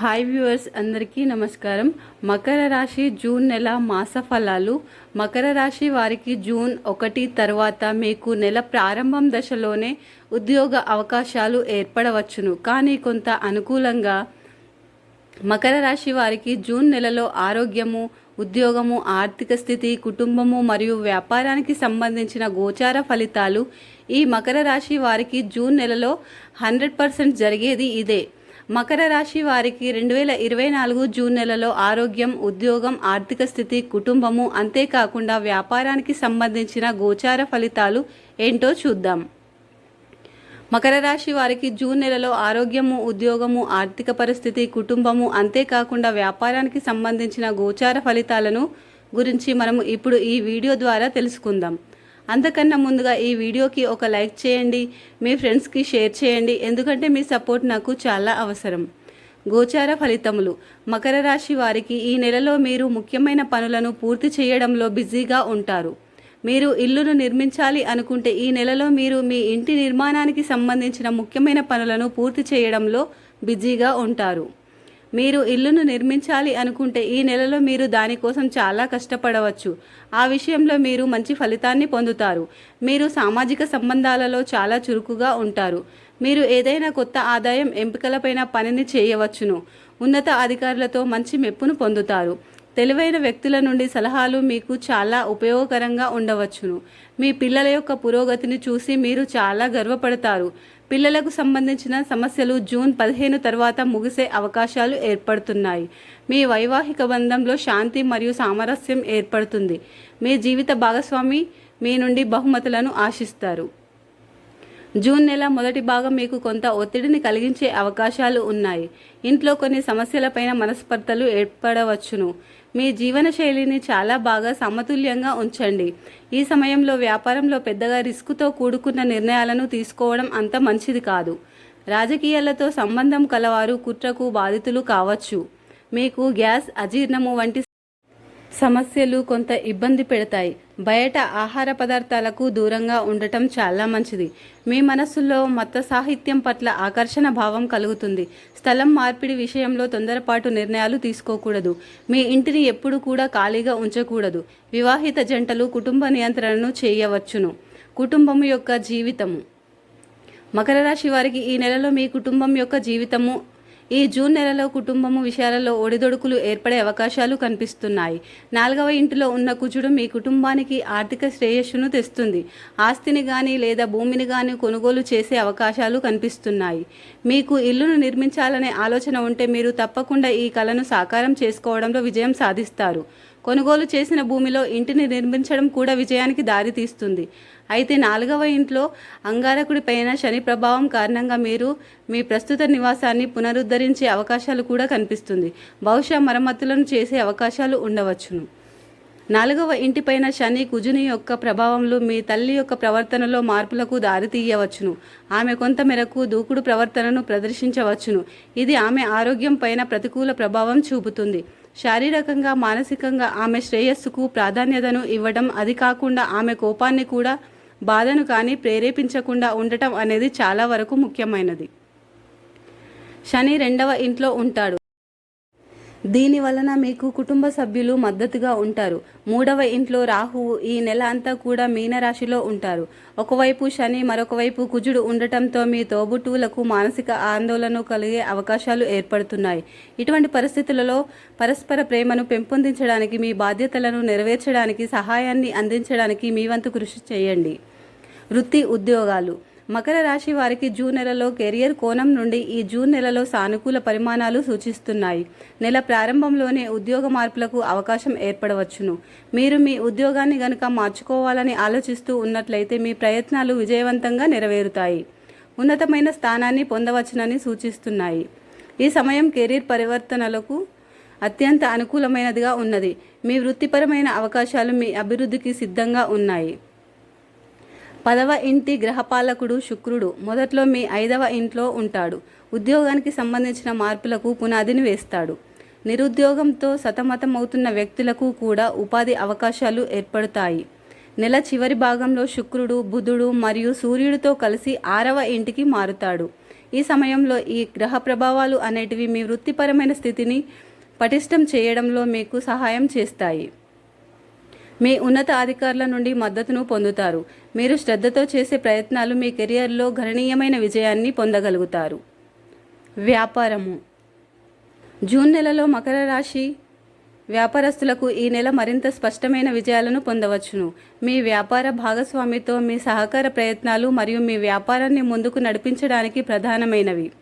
Hi viewers అందరికీ నమస్కారం. మకర రాశి జూన్ నెల మాస ఫలాలు. మకర రాశి వారికి జూన్ ఒకటి తర్వాత మీకు నెల ప్రారంభం దశలోనే ఉద్యోగ అవకాశాలు ఏర్పడవచ్చును. కానీ కొంత అనుకూలంగా మకర రాశి వారికి జూన్ నెలలో ఆరోగ్యము ఉద్యోగము ఆర్థిక స్థితి కుటుంబము మరియు వ్యాపారానికి సంబంధించిన గోచార ఫలితాలు ఈ మకర రాశి వారికి జూన్ నెలలో హండ్రెడ్ పర్సెంట్ జరిగేది ఇదే. మకర రాశి వారికి రెండు వేల ఇరవై నాలుగు జూన్ నెలలో ఆరోగ్యం ఉద్యోగం ఆర్థిక స్థితి కుటుంబము అంతేకాకుండా వ్యాపారానికి సంబంధించిన గోచార ఫలితాలు ఏంటో చూద్దాం. మకర రాశి వారికి జూన్ నెలలో ఆరోగ్యము ఉద్యోగము ఆర్థిక పరిస్థితి కుటుంబము అంతేకాకుండా వ్యాపారానికి సంబంధించిన గోచార ఫలితాలను గురించి మనము ఇప్పుడు ఈ వీడియో ద్వారా తెలుసుకుందాం. అంతకన్నా ముందుగా ఈ వీడియోకి ఒక లైక్ చేయండి మీ ఫ్రెండ్స్కి షేర్ చేయండి. ఎందుకంటే మీ సపోర్ట్ నాకు చాలా అవసరం. గోచార ఫలితములు. మకర రాశి వారికి ఈ నెలలో మీరు ముఖ్యమైన పనులను పూర్తి చేయడంలో బిజీగా ఉంటారు. మీరు ఇల్లును నిర్మించాలి అనుకుంటే ఈ నెలలో మీరు మీ ఇంటి నిర్మాణానికి సంబంధించిన ముఖ్యమైన పనులను పూర్తి చేయడంలో బిజీగా ఉంటారు. మీరు ఇల్లును నిర్మించాలి అనుకుంటే ఈ నెలలో మీరు దానికోసం చాలా కష్టపడవచ్చు. ఆ విషయంలో మీరు మంచి ఫలితాన్ని పొందుతారు. మీరు సామాజిక సంబంధాలలో చాలా చురుకుగా ఉంటారు. మీరు ఏదైనా కొత్త ఆదాయం ఎంపికలపైన పనిని చేయవచ్చును. ఉన్నత అధికారులతో మంచి మెప్పును పొందుతారు. తెలివైన వ్యక్తుల నుండి సలహాలు మీకు చాలా ఉపయోగకరంగా ఉండవచ్చును. మీ పిల్లల యొక్క పురోగతిని చూసి మీరు చాలా గర్వపడతారు. పిల్లలకు సంబంధించిన సమస్యలు జూన్ పదిహేను తర్వాత ముగిసే అవకాశాలు ఏర్పడుతున్నాయి. మీ వైవాహిక బంధంలో శాంతి మరియు సామరస్యం ఏర్పడుతుంది. మీ జీవిత భాగస్వామి మీ నుండి బహుమతులను ఆశిస్తారు. జూన్ నెల మొదటి భాగం మీకు కొంత ఒత్తిడిని కలిగించే అవకాశాలు ఉన్నాయి. ఇంట్లో కొన్ని సమస్యలపైన మనస్పర్ధలు ఏర్పడవచ్చును. మీ జీవన శైలిని చాలా బాగా సమతుల్యంగా ఉంచండి. ఈ సమయంలో వ్యాపారంలో పెద్దగా రిస్క్తో కూడుకున్న నిర్ణయాలను తీసుకోవడం అంత మంచిది కాదు. రాజకీయాలతో సంబంధం కలవారు కుట్రకు బాధితులు కావచ్చు. మీకు గ్యాస్ అజీర్ణము వంటి సమస్యలు కొంత ఇబ్బంది పెడతాయి. బయట ఆహార పదార్థాలకు దూరంగా ఉండటం చాలా మంచిది. మీ మనస్సులో మత సాహిత్యం పట్ల ఆకర్షణ భావం కలుగుతుంది. స్థలం మార్పిడి విషయంలో తొందరపాటు నిర్ణయాలు తీసుకోకూడదు. మీ ఇంటిని ఎప్పుడు కూడా ఖాళీగా ఉంచకూడదు. వివాహిత జంటలు కుటుంబ నియంత్రణను చేయవచ్చును. కుటుంబం యొక్క జీవితము. మకర రాశి వారికి ఈ నెలలో మీ కుటుంబం యొక్క జీవితము ఈ జూన్ నెలలో కుటుంబము విషయాలలో ఒడిదొడుకులు ఏర్పడే అవకాశాలు కనిపిస్తున్నాయి. నాలుగవ ఇంటిలో ఉన్న కుజుడు మీ కుటుంబానికి ఆర్థిక శ్రేయస్సును తెస్తుంది. ఆస్తిని కానీ లేదా భూమిని కానీ కొనుగోలు చేసే అవకాశాలు కనిపిస్తున్నాయి. మీకు ఇల్లును నిర్మించాలనే ఆలోచన ఉంటే మీరు తప్పకుండా ఈ కళను సాకారం చేసుకోవడంలో విజయం సాధిస్తారు. కొనుగోలు చేసిన భూమిలో ఇంటిని నిర్మించడం కూడా విజయానికి దారితీస్తుంది అయితే నాలుగవ ఇంట్లో అంగారకుడి పైన శని ప్రభావం కారణంగా మీరు మీ ప్రస్తుత నివాసాన్ని పునరుద్ధరించే అవకాశాలు కూడా కనిపిస్తుంది. బహుశా మరమ్మతులను చేసే అవకాశాలు ఉండవచ్చును. నాలుగవ ఇంటిపైన శని కుజుని యొక్క ప్రభావంలో మీ తల్లి యొక్క ప్రవర్తనలో మార్పులకు దారితీయవచ్చును ఆమె కొంత మేరకు దూకుడు ప్రవర్తనను ప్రదర్శించవచ్చును. ఇది ఆమె ఆరోగ్యం పైన ప్రతికూల ప్రభావం చూపుతుంది. శారీరకంగా మానసికంగా ఆమె శ్రేయస్సుకు ప్రాధాన్యతను ఇవ్వడం అది కాకుండా ఆమె కోపాన్ని కూడా బాధను కానీ ప్రేరేపించకుండా ఉండటం అనేది చాలా వరకు ముఖ్యమైనది. శని రెండవ ఇంట్లో ఉంటాడు. దీని వలన మీకు కుటుంబ సభ్యులు మద్దతుగా ఉంటారు. మూడవ ఇంట్లో రాహువు ఈ నెల అంతా కూడా మీనరాశిలో ఉంటారు. ఒకవైపు శని మరొక వైపు కుజుడు ఉండటంతో మీ తోబుట్టువులకు మానసిక ఆందోళన కలిగే అవకాశాలు ఏర్పడుతున్నాయి. ఇటువంటి పరిస్థితులలో పరస్పర ప్రేమను పెంపొందించడానికి మీ బాధ్యతలను నెరవేర్చడానికి సహాయాన్ని అందించడానికి మీ వంతు కృషి చేయండి. వృత్తి ఉద్యోగాలు. మకర రాశి వారికి జూన్ నెలలో కెరియర్ కోణం నుండి ఈ జూన్ నెలలో సానుకూల పరిమాణాలు సూచిస్తున్నాయి. నెల ప్రారంభంలోనే ఉద్యోగ మార్పులకు అవకాశం ఏర్పడవచ్చును. మీరు మీ ఉద్యోగాన్ని గనుక మార్చుకోవాలని ఆలోచిస్తూ ఉన్నట్లయితే మీ ప్రయత్నాలు విజయవంతంగా నెరవేరుతాయి. ఉన్నతమైన స్థానాన్ని పొందవచ్చునని సూచిస్తున్నాయి. ఈ సమయం కెరీర్ పరివర్తనలకు అత్యంత అనుకూలమైనదిగా ఉన్నది. మీ వృత్తిపరమైన అవకాశాలు మీ అభివృద్ధికి సిద్ధంగా ఉన్నాయి. పదవ ఇంటి గ్రహపాలకుడు శుక్రుడు మొదట్లో మీ ఐదవ ఇంట్లో ఉంటాడు. ఉద్యోగానికి సంబంధించిన మార్పులకు పునాదిని వేస్తాడు. నిరుద్యోగంతో సతమతమవుతున్న వ్యక్తులకు కూడా ఉపాధి అవకాశాలు ఏర్పడతాయి. నెల చివరి భాగంలో శుక్రుడు బుధుడు మరియు సూర్యుడితో కలిసి ఆరవ ఇంటికి మారుతాడు. ఈ సమయంలో ఈ గ్రహ ప్రభావాలు అనేటివి మీ వృత్తిపరమైన స్థితిని పటిష్టం చేయడంలో మీకు సహాయం చేస్తాయి. మీ ఉన్నత అధికారుల నుండి మద్దతును పొందుతారు. మీరు శ్రద్ధతో చేసే ప్రయత్నాలు మీ కెరియర్లో గణనీయమైన విజయాన్ని పొందగలుగుతారు. వ్యాపారము. జూన్ నెలలో మకర రాశి వ్యాపారస్తులకు ఈ నెల మరింత స్పష్టమైన విజయాలను పొందవచ్చును. మీ వ్యాపార భాగస్వామితో మీ సహకార ప్రయత్నాలు మరియు మీ వ్యాపారాన్ని ముందుకు నడిపించడానికి ప్రధానమైనవి.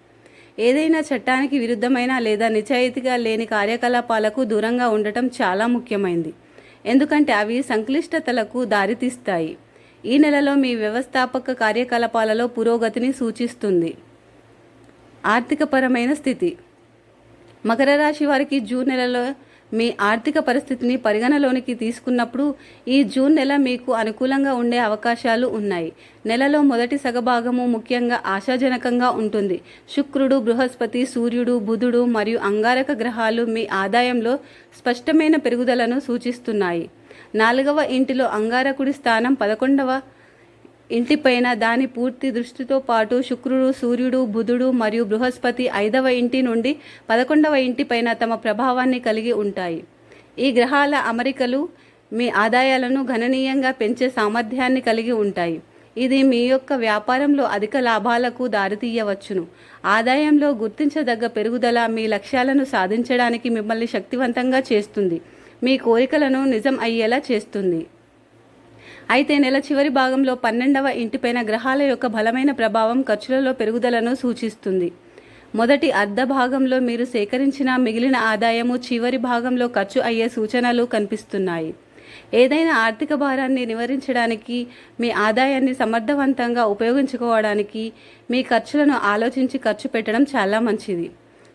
ఏదైనా చట్టానికి విరుద్ధమైన లేదా నిజాయితీగా లేని కార్యకలాపాలకు దూరంగా ఉండటం చాలా ముఖ్యమైనది ఎందుకంటే అవి సంక్లిష్టతలకు దారితీస్తాయి. ఈ నెలలో మీ వ్యవస్థాపక కార్యకలాపాలలో పురోగతిని సూచిస్తుంది. ఆర్థికపరమైన స్థితి. మకర రాశి వారికి జూన్ నెలలో మీ ఆర్థిక పరిస్థితిని పరిగణలోనికి తీసుకున్నప్పుడు ఈ జూన్ నెల మీకు అనుకూలంగా ఉండే అవకాశాలు ఉన్నాయి. నెలలో మొదటి సగభాగము ముఖ్యంగా ఆశాజనకంగా ఉంటుంది. శుక్రుడు బృహస్పతి సూర్యుడు బుధుడు మరియు అంగారక గ్రహాలు మీ ఆదాయంలో స్పష్టమైన పెరుగుదలను సూచిస్తున్నాయి. నాలుగవ ఇంటిలో అంగారకుడి స్థానం పదకొండవ ఇంటిపైన దాని పూర్తి దృష్టితో పాటు శుక్రుడు సూర్యుడు బుధుడు మరియు బృహస్పతి ఐదవ ఇంటి నుండి పదకొండవ ఇంటిపైన తమ ప్రభావాన్ని కలిగి ఉంటాయి. ఈ గ్రహాల అమరికలు మీ ఆదాయాలను గణనీయంగా పెంచే సామర్థ్యాన్ని కలిగి ఉంటాయి. ఇది మీ యొక్క వ్యాపారంలో అధిక లాభాలకు దారితీయవచ్చును. ఆదాయంలో గుర్తించదగ్గ పెరుగుదల మీ లక్ష్యాలను సాధించడానికి మిమ్మల్ని శక్తివంతంగా చేస్తుంది. మీ కోరికలను నిజం అయ్యేలా చేస్తుంది. అయితే నెల చివరి భాగంలో పన్నెండవ ఇంటిపైన గ్రహాల యొక్క బలమైన ప్రభావం ఖర్చులలో పెరుగుదలను సూచిస్తుంది. మొదటి అర్ధ భాగంలో మీరు సేకరించిన మిగిలిన ఆదాయము చివరి భాగంలో ఖర్చు అయ్యే సూచనలు కనిపిస్తున్నాయి. ఏదైనా ఆర్థిక భారాన్ని నివారించడానికి మీ ఆదాయాన్ని సమర్థవంతంగా ఉపయోగించుకోవడానికి మీ ఖర్చులను ఆలోచించి ఖర్చు పెట్టడం చాలా మంచిది.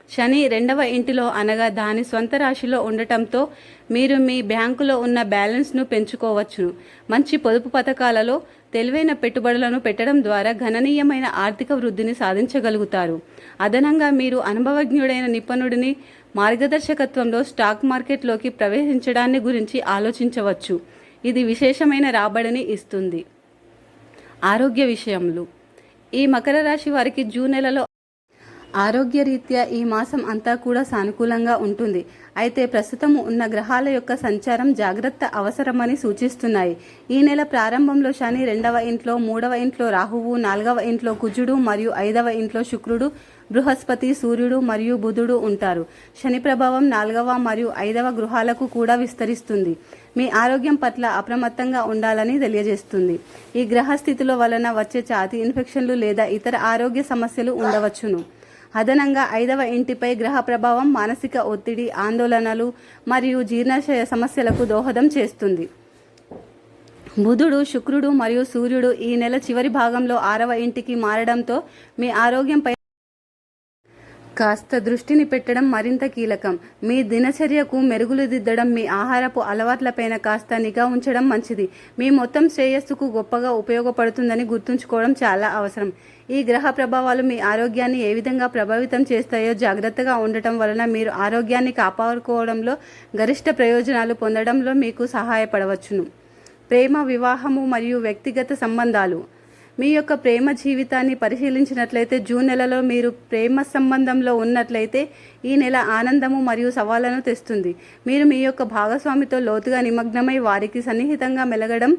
శని రెండవ ఇంటిలో అనగా దాని స్వంత రాశిలో ఉండటంతో మీరు మీ బ్యాంకులో ఉన్న బ్యాలెన్స్ను పెంచుకోవచ్చును మంచి పొదుపు పథకాలలో తెలివైన పెట్టుబడులను పెట్టడం ద్వారా గణనీయమైన ఆర్థిక వృద్ధిని సాధించగలుగుతారు. అదనంగా మీరు అనుభవజ్ఞుడైన నిపుణుడిని మార్గదర్శకత్వంలో స్టాక్ మార్కెట్లోకి ప్రవేశించడాన్ని గురించి ఆలోచించవచ్చు. ఇది విశేషమైన రాబడిని ఇస్తుంది. ఆరోగ్య విషయంలో ఈ మకర రాశి వారికి జూన్ నెలలో ఆరోగ్యరీత్యా ఈ మాసం అంతా కూడా సానుకూలంగా ఉంటుంది. అయితే ప్రస్తుతం ఉన్న గ్రహాల యొక్క సంచారం జాగ్రత్త అవసరమని సూచిస్తున్నాయి. ఈ నెల ప్రారంభంలో శని రెండవ ఇంట్లో మూడవ ఇంట్లో రాహువు నాలుగవ ఇంట్లో కుజుడు మరియు ఐదవ ఇంట్లో శుక్రుడు బృహస్పతి సూర్యుడు మరియు బుధుడు ఉంటారు. శని ప్రభావం నాలుగవ మరియు ఐదవ గృహాలకు కూడా విస్తరిస్తుంది. మీ ఆరోగ్యం పట్ల అప్రమత్తంగా ఉండాలని తెలియజేస్తుంది. ఈ గ్రహ స్థితిలో వలన వచ్చే ఛాతీ ఇన్ఫెక్షన్లు లేదా ఇతర ఆరోగ్య సమస్యలు ఉండవచ్చును. అదనంగా ఐదవ ఇంటిపై గ్రహ ప్రభావం మానసిక ఒత్తిడి ఆందోళనలు మరియు జీర్ణాశయ సమస్యలకు దోహదం చేస్తుంది. బుధుడు శుక్రుడు మరియు సూర్యుడు ఈ నెల చివరి భాగంలో ఆరవ ఇంటికి మారడంతో మీ ఆరోగ్యంపై కాస్త దృష్టిని పెట్టడం మరింత కీలకం. మీ దినచర్యకు మెరుగులు దిద్దడం మీ ఆహారపు అలవాట్లపైన కాస్త నిఘా ఉంచడం మంచిది. మీ మొత్తం శ్రేయస్సుకు గొప్పగా ఉపయోగపడుతుందని గుర్తుంచుకోవడం చాలా అవసరం. ఈ గ్రహ ప్రభావాలు మీ ఆరోగ్యాన్ని ఏ విధంగా ప్రభావితం చేస్తాయో జాగ్రత్తగా ఉండటం వలన మీరు ఆరోగ్యాన్ని కాపాడుకోవడంలో గరిష్ట ప్రయోజనాలు పొందడంలో మీకు సహాయపడవచ్చును. ప్రేమ వివాహము మరియు వ్యక్తిగత సంబంధాలు. మీ యొక్క ప్రేమ జీవితాన్ని పరిశీలించినట్లయితే జూన్ నెలలో మీరు ప్రేమ సంబంధంలో ఉన్నట్లయితే ఈ నెల ఆనందము మరియు సవాళ్ళను తెస్తుంది. మీరు మీ యొక్క భాగస్వామితో లోతుగా నిమగ్నమై వారికి సన్నిహితంగా మెలగడం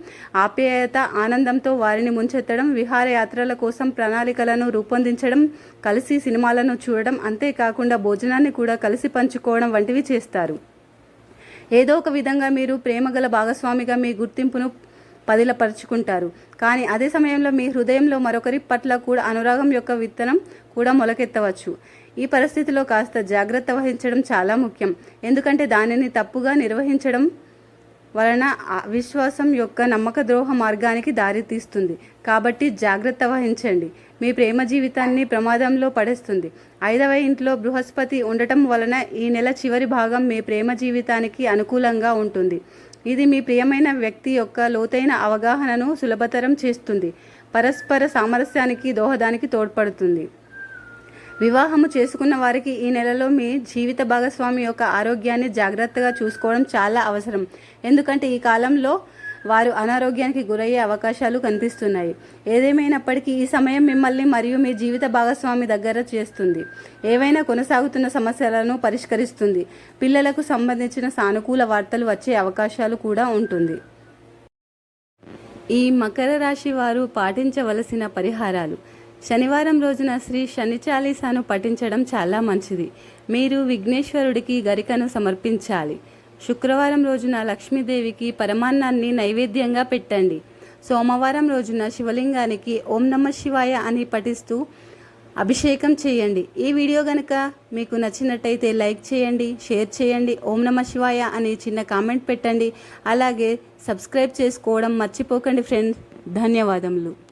ఆప్యాయత ఆనందంతో వారిని ముంచెత్తడం విహారయాత్రల కోసం ప్రణాళికలను రూపొందించడం కలిసి సినిమాలను చూడడం అంతేకాకుండా భోజనాన్ని కూడా కలిసి పంచుకోవడం వంటివి చేస్తారు. ఏదో ఒక విధంగా మీరు ప్రేమగల భాగస్వామిగా మీ గుర్తింపును పదిలపరుచుకుంటారు. కానీ అదే సమయంలో మీ హృదయంలో మరొకరి పట్ల కూడా అనురాగం యొక్క విత్తనం కూడా మొలకెత్తవచ్చు. ఈ పరిస్థితిలో కాస్త జాగ్రత్త వహించడం చాలా ముఖ్యం. ఎందుకంటే దానిని తప్పుగా నిర్వహించడం వలన విశ్వాసం యొక్క నమ్మక ద్రోహ మార్గానికి దారితీస్తుంది కాబట్టి జాగ్రత్త వహించండి. మీ ప్రేమ జీవితాన్ని ప్రమాదంలో పడేస్తుంది. ఐదవ ఇంట్లో బృహస్పతి ఉండటం వలన ఈ నెల చివరి భాగం మీ ప్రేమ జీవితానికి అనుకూలంగా ఉంటుంది. ఇది మీ ప్రియమైన వ్యక్తి యొక్క లోతైన అవగాహనను సులభతరం చేస్తుంది. పరస్పర సామరస్యానికి దోహదానికి తోడ్పడుతుంది. వివాహము చేసుకున్న వారికి ఈ నెలలో మీ జీవిత భాగస్వామి యొక్క ఆరోగ్యాన్ని జాగ్రత్తగా చూసుకోవడం చాలా అవసరం. ఎందుకంటే ఈ కాలంలో వారు అనారోగ్యానికి గురయ్యే అవకాశాలు కనిపిస్తున్నాయి. ఏదేమైనప్పటికీ ఈ సమయం మిమ్మల్ని మరియు మీ జీవిత భాగస్వామి దగ్గర చేస్తుంది. ఏవైనా కొనసాగుతున్న సమస్యలను పరిష్కరిస్తుంది. పిల్లలకు సంబంధించిన సానుకూల వార్తలు వచ్చే అవకాశాలు కూడా ఉంటుంది. ఈ మకర రాశి వారు పాటించవలసిన పరిహారాలు. శనివారం రోజున శ్రీ శని చాలీసాను పఠించడం చాలా మంచిది. మీరు విఘ్నేశ్వరుడికి గరికను సమర్పించాలి. శుక్రవారం రోజున లక్ష్మీదేవికి పరమాన్నాన్ని నైవేద్యంగా పెట్టండి. సోమవారం రోజున శివలింగానికి ఓం నమ శివాయ అని పఠిస్తూ అభిషేకం చేయండి. ఈ వీడియో కనుక మీకు నచ్చినట్టయితే లైక్ చేయండి షేర్ చేయండి ఓం నమ శివాయ అని చిన్న కామెంట్ పెట్టండి. అలాగే సబ్స్క్రైబ్ చేసుకోవడం మర్చిపోకండి ఫ్రెండ్స్. ధన్యవాదములు.